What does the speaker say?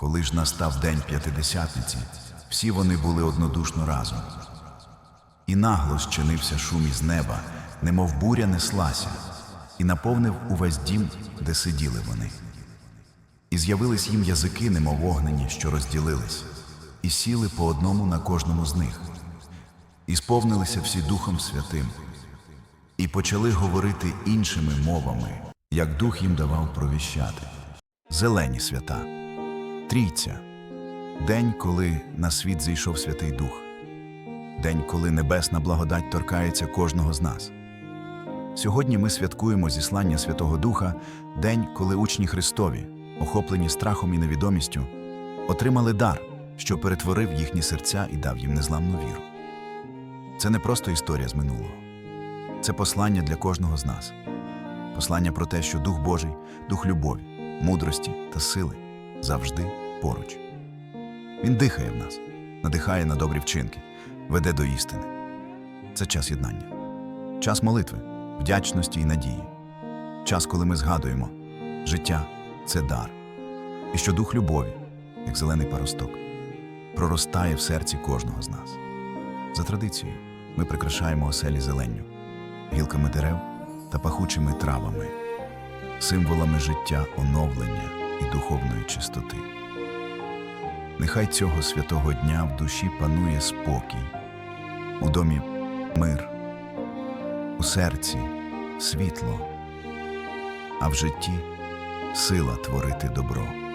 Коли ж настав день п'ятидесятниці, всі вони були однодушно разом. І нагло щинився шум із неба, немов буря неслася, і наповнив увесь дім, де сиділи вони. І з'явились їм язики, немов вогнені, що розділились, і сіли по одному на кожному з них, і сповнилися всі Духом Святим, і почали говорити іншими мовами, як Дух їм давав провіщати. Зелені свята, Трійця, день, коли на світ зійшов Святий Дух, день, коли небесна благодать торкається кожного з нас. Сьогодні ми святкуємо зіслання Святого Духа, день, коли учні Христові, охоплені страхом і невідомістю, отримали дар, що перетворив їхні серця і дав їм незламну віру. Це не просто історія з минулого, це послання для кожного з нас. Послання про те, що Дух Божий, Дух любові, мудрості та сили завжди поруч. Він дихає в нас, надихає на добрі вчинки, веде до істини. Це час єднання, час молитви, вдячності і надії, час, коли ми згадуємо, життя це дар, і що дух любові, як зелений паросток, проростає в серці кожного з нас. За традицією, ми прикрашаємо оселі зеленню, гілками дерев та пахучими травами, символами життя, оновлення і духовної чистоти. Нехай цього святого дня в душі панує спокій, у домі мир, у серці світло, а в житті сила творити добро.